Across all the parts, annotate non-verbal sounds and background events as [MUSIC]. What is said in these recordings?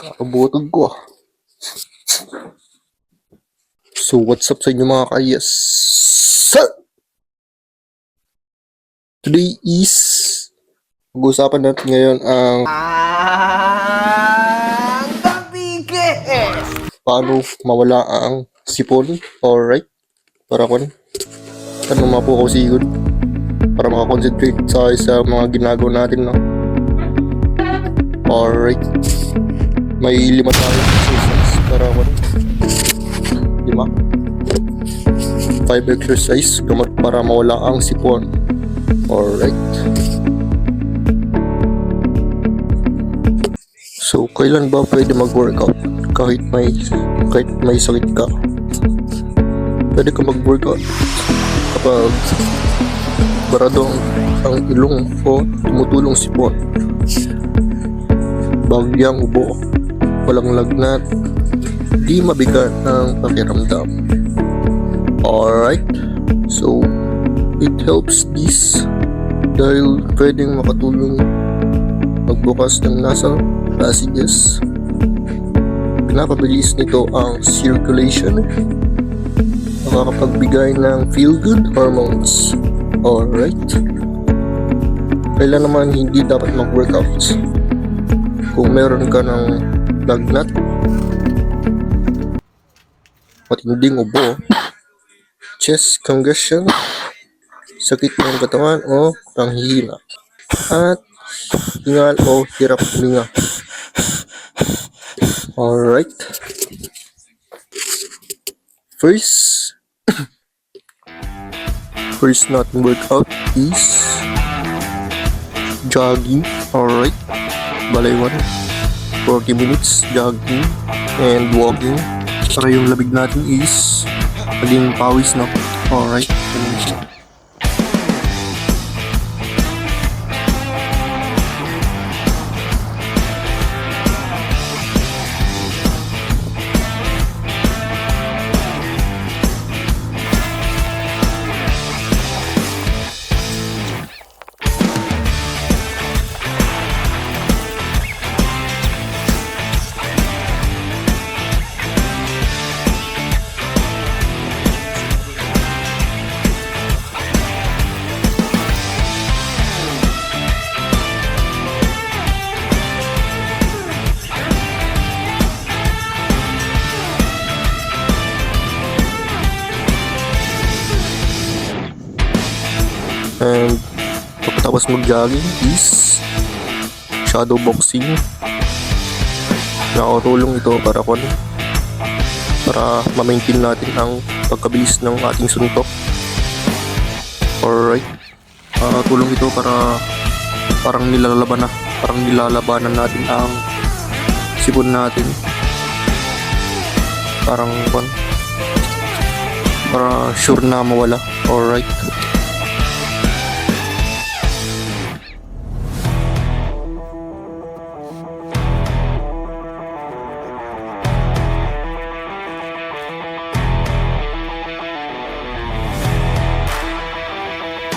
Kakabutog ko. So, what's up sa inyo mga kayas? Sir! Today is... Pag-uusapan natin ngayon ang Ang kabigis! paano mawala ang sipon. Alright? Para ko Ano mga po ako sigod. Para makakonsentrate sa sa mga ginagawa natin, no? Alright. May lima tayo exercise para ko Lima. Five exercise gamot para mawala ang sipon. Alright. So, kailan ba pwede mag-workout kahit may kahit may sakit ka? Pwede ka mag-workout kapag barado ang, ang ilong o tumutulong sipon. Bagyang ubo, walang lagnat, di mabigat ang pakiramdam. Alright, so it helps this dahil pwedeng makatulong magbukas ng nasal passages. Pinapabilis nito ang circulation. Nakakapagbigay ng feel-good hormones. Alright. Kailan naman hindi dapat mag-workouts? Kung meron ka ng lagnat, matinding ubo, chest congestion, sakit ng katawan o panghihina, at hingal o hirap huminga. Alright. First, [COUGHS] first natin workout is jogging. Alright. Balay 1. 40 minutes jogging and walking. Para yung labig natin is maging pawis na. Alright. And pagkatapos mag-jogging is shadow boxing. Nakakatulong ito para kon para ma-maintain natin ang pagkabilis ng ating suntok. Alright. Nakakatulong ito para parang nilalaban na parang nilalabanan natin ang sipon natin. Parang kon para sure na mawala. Alright.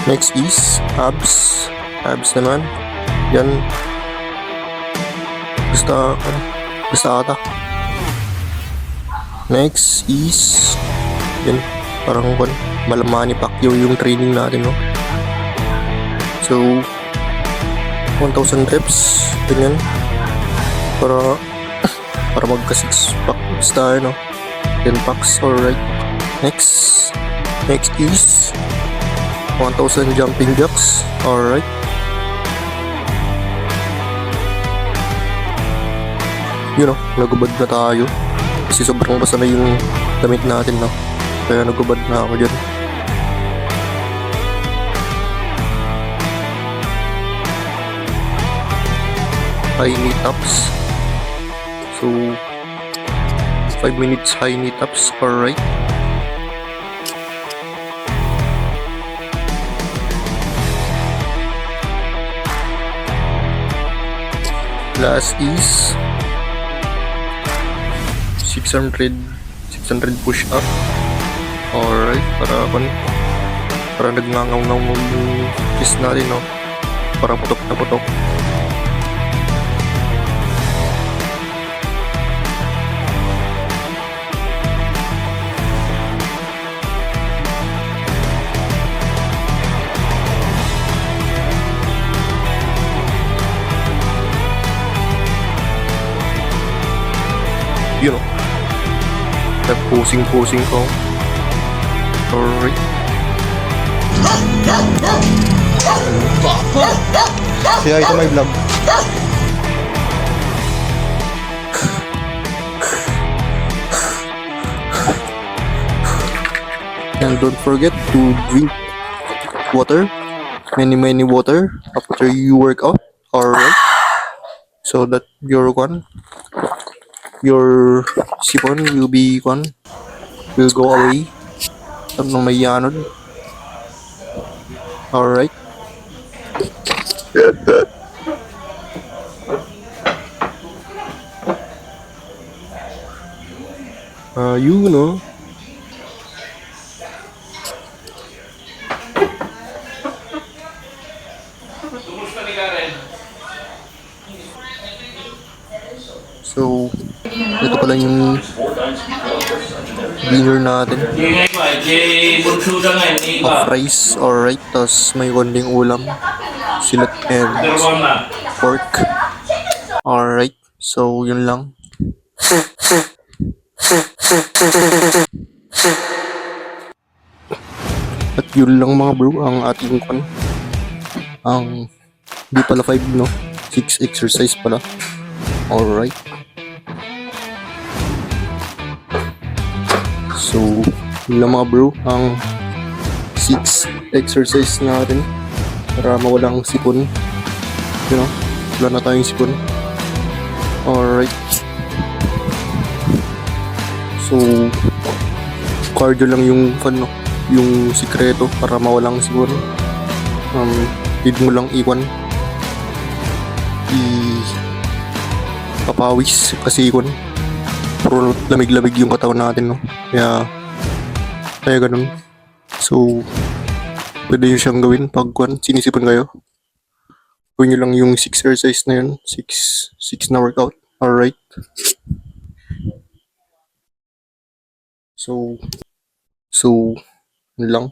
Next is abs. Abs naman. Yan. Basta, basta ata. Next is, yan, parang kwan, malamani Pacquiao yung training natin, no? So, 1,000 reps, ganyan. Para, [COUGHS] para magka 6 packs tayo, no? 10 packs, alright. Next, next is, 1,000 jumping jacks. Alright. Yun o, nagubad na tayo. Kasi sobrang basa na yung damit natin, no? Kaya nagubad na ako dyan. High knee taps. So, 5 minutes high knee taps. Alright. Last is 600 600 push up. Alright, para kon para nagngangaw-ngaw yung chest natin, no? Para putok na putok. You know. Nag-posing-posing ko. Alright. Kaya ito may vlog. And don't forget to drink water. Many, many water after you work out. Alright. So that your one, your sipon will be one, will go away. Ano may yanod. Alright. Ah, you know. So, Ito pala yung dinner natin. Of rice, alright. Tapos may konting ulam. Silat and pork. Alright. So, yun lang. At yun lang mga bro, ang ating kon. Ang, di pala 5 no? 6 exercise pala. Alright. So, yun mga bro, ang 6 exercise natin para mawalang sipon. You know, wala na tayong sipon. Alright. So, cardio lang yung ano, yung sikreto para mawalang sipon. Um, need mo lang iwan. I papawis kasi ikon. Puro lamig-lamig yung katawan natin, no? Kaya, kaya ganun. So, pwede nyo siyang gawin pag kwan, sinisipon kayo. Gawin nyo lang yung 6 exercise na yun. 6, 6 na workout. Alright. So, so, lang.